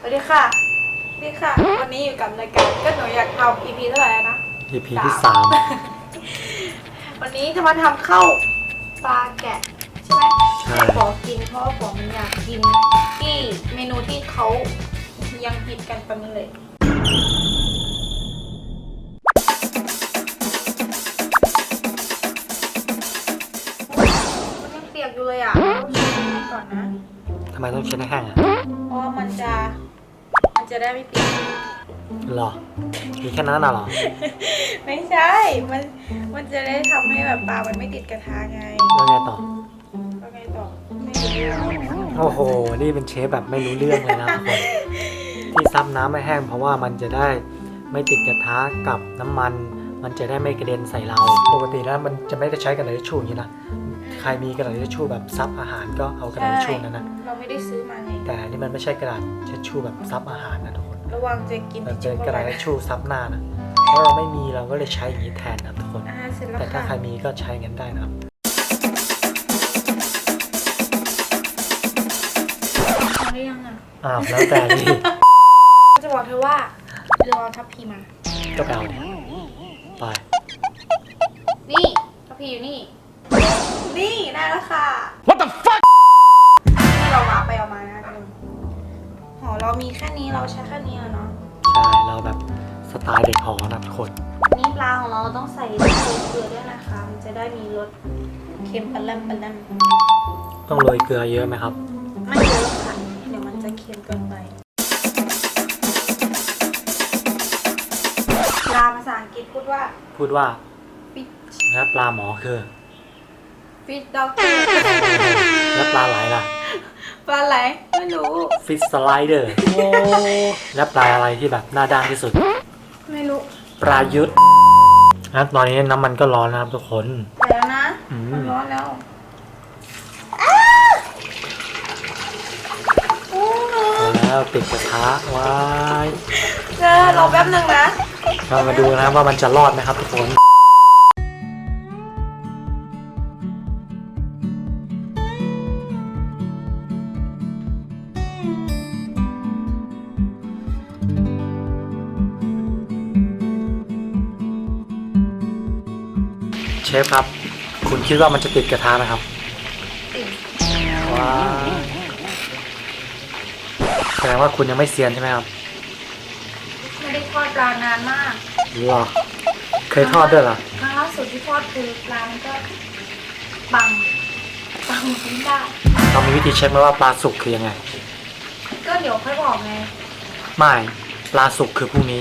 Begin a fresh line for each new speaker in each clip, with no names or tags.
สวัสดีค่ะสวัสดีค่ะ วันนี้อยู่กับรายการก็หนูอยากทำ EP เท่าไหร่แล้วนะ
EP ที่สาม
วันนี้จะมาทำข้าวปลาแกะ ใช่ไหม
ใช่
ให้ปอกินเพราะว่าปอมันอยากกินที่เมนูที่เขายังฮิตกันตอนนี้เลย มันยังเปียกอยู่เลยอะต้องเช็ดมันก่อนนะ
ทำไมต้องเช็ดให้แห้งอะ
เพราะว่ามันจะ มันจะได้ไม่เปียก
หรอมีแค่นั้นน่ะเหรอ
ไม่ใช่ มัน มันจะได้ทำให้แบบปลา มันไม่ติดกระทะไง
แล้วไงต่อ
แล้วไงต่อไม่รู้
โอ้โห นี่เป็นเชฟแบบไม่รู้เรื่องเลยนะทุกคนที่ซับน้ำไม่แห้งเพราะว่ามันจะได้ไม่ติดกระทะกับน้ำมัน มันจะได้ไม่กระเด็นใส่เรา ปกติแล้วมันจะไม่ได้ใช้กระดาษทิชชู่อย่างนี้นะ ใครมีกระดาษทิชชู่แบบซับอาหารก็เอากระดาษทิชชู่นั้นนะ
เราไม่ได้ซื้อมาไง
แต่อันนี่มันไม่ใช่กระดาษทิชชู่แบบซับอาหารนะทุกคน
ระวังจะกิน
มัน
ทิช
เป็น
ชู่
กระดาษ
เข้า
ทิช
ไป
ชู่ซับหน้านะเพราะเราไม่มีเราก็เลยใช้อย่างนี้แทนนะทุกคน
อ่าเสร็จแล้ว
แต่ถ้าใคร
ค่ะ
มีก็ใช้งั้นได้นะครับ
พอได้ยังอะ
อ้าวแล้วแต่นี่
จะบอกเธอว่าเราเอาทัพพีมา
ก็ไปเอาดิไป
นี่ทัพพีอยู่นี่ นี่ได้แล้วค่ะ
What the fuck
นี่เรามาไปเอามานะทุกคนหอเรามีแค่นี้เราใช้แค่นี้อะเนาะ
ใช่เราแบบสไตล์เด็กหอนะทุกคน
นี่ปลาของเราต้องใส่เกลือด้วยนะคะ มันจะได้มีรสเค็มปลาแรมปลาแรม
ต้องโรยเกลือเยอะไหมครับ
ไม่เยอะค่ะ เดี๋ยวมันจะเค็มเกินไปปลาภาษาอังกฤษพูดว่า
พูดว่า
fish
แล้วปลาหมอคือ
fish doctor
แล้วปลาไหลล่ะ
ปลาอะไรไม่รู้
fish slider แล้วปลาอะไรที่แบบหน้าด้านที่สุด
ไม่รู้
ปลายุทธแล้วตอนนี้น้ำมันก็ร้อนนะครับทุกคน
ไปแล้วนะ
อืม
มันร้อนแล้วโอ้โห
เอาแล้วติดกระทะไว้
เจอรอแป๊บหนึ่งนะ
เรามาดูนะครับว่ามันจะรอดไหมครับทุกคน เชฟครับ คุณคิดว่ามันจะติดกระทะไหมครับ
ติด
ว้าวแสดงว่าคุณยังไม่เซียนใช่ไหมครับ
ไม่ได้ทอดปลานานมาก
หรอ เคยทอดด้วยเหรอ
ครั้งล่าสุดที่ทอดคือปลามันก็บังบังทิ้งได้
เรามีวิธีเช็คไหมว่าปลาสุกคือยังไง
ก็เดี๋ยวค่อยบอกไง
ไม่ ปลาสุกคือพรุ่งนี้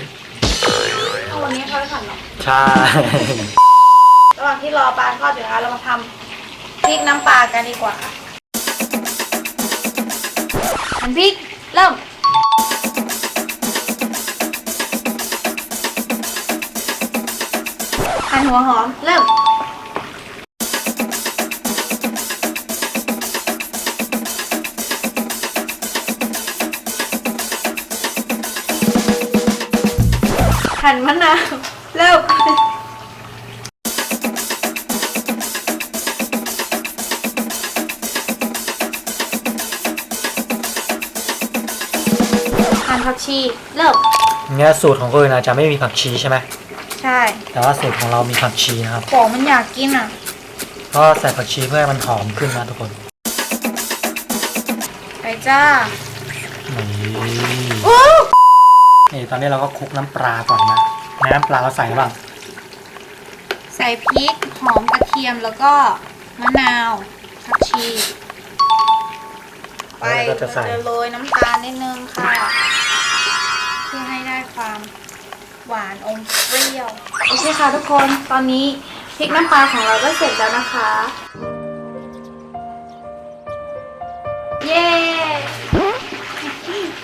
เอาวันนี้เขาไม่ทันหรอก
ใช่
ระ หว่างที่รอปลาทอดอยู่นะคะเรามาทำพริกน้ำปลากันดีกว่าหั่นพริกเริ่มหั่นหัวหอมเริ่มหั่นมะนาว ชี เริ่ม
เนี่ยสูตรของคนอื่นอาจจะไม่มีผักชีใช่ไหม
ใช่
แต่ว่าสูตรของเรามีผักชีนะครับ
ปอมันอยากกินอะ
ก็ใส่ผักชีเพื่อให้มันหอมขึ้นนะทุกคน
ไปจ้า
นี่
โอ้
นี่ตอนนี้เราก็คลุกน้ำปลาก่อนนะในน้ำปลาเราใส่อะไรบ้าง
ใส่พริกหอมกระเทียมแล้วก็มะนาวผักชี ไป
แล้วก็
เรา
จะใส่
จะโรยน้ำตาลนิดนึงค่ะเพื่อให้ได้ ความหวานอมเปรี้ยว โอเคค่ะทุกคน ตอนนี้พริกน้ำปลาของเราก็เสร็จแล้วนะคะ เย้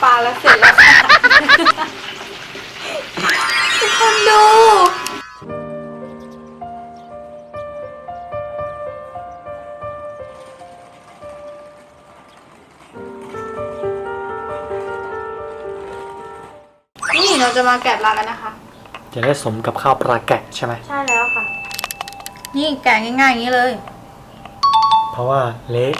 ปลาแล้วเสร็จแล้วค่ะ นี่เราจะมาแกะปลากันนะคะ
จะได้สมกับข้าวปลาแกะใช่ไหม
ใช่แล้วค่ะ นี่แกะง่ายๆอย่างนี้เลย
เพราะว่าเละ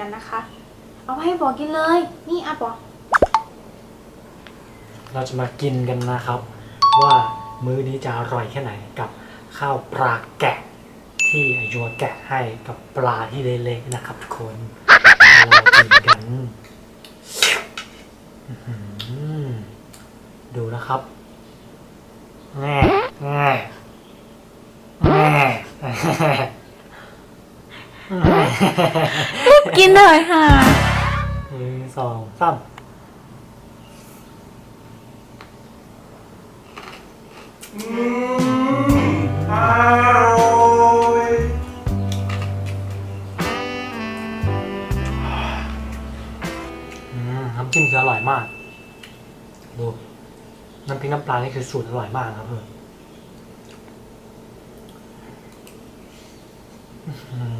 กันนะคะ เอาให้บอกกินเลย นี่อะบอก
เราจะมากินกันนะครับ ว่ามื้อนี้จะอร่อยแค่ไหนกับข้าวปลาแกะ ที่อายัวแกะให้กับปลาที่เละๆนะครับทุกคนเรากินกันอื้อหือดูนะครับแง่แง่แง่แง่
กินเลยค่ะ
หนึ่งสองสามอืมน้ำจิ้มคืออร่อยมาก ดู น้ำพริกน้ำปลานี่คือสูตรอร่อยมากครับเพื่อนอื้อหือ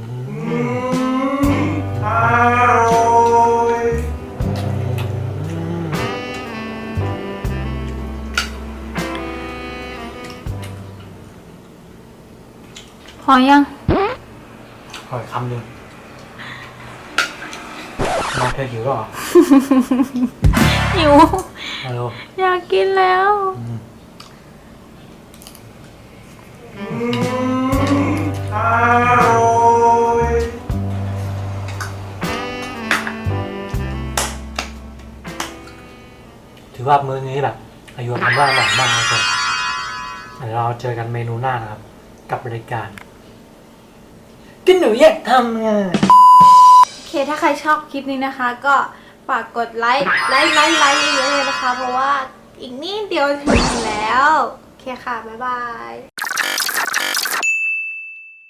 อยัง
ขออีกคำหนึ่งมาเธอหิวแล้วเหรอ
หิว
มาเร็ว
อยากกินแล้ว
อืมถือว่ามื้อนี้แบบอายุทำได้อร่อยมากนะครับเดี๋ยวเราเจอกันเมนูหน้านะครับ กับรายการ กินหนูอยากทำไง
โอเคถ้าใครชอบคลิปนี้นะคะ ก็ฝากกดไลค์ไลค์ไลค์ไลค์เยอะๆเลยนะคะ เพราะว่าอีกนิดเดียวถึงแล้ว โอเคค่ะ บ๊ายบาย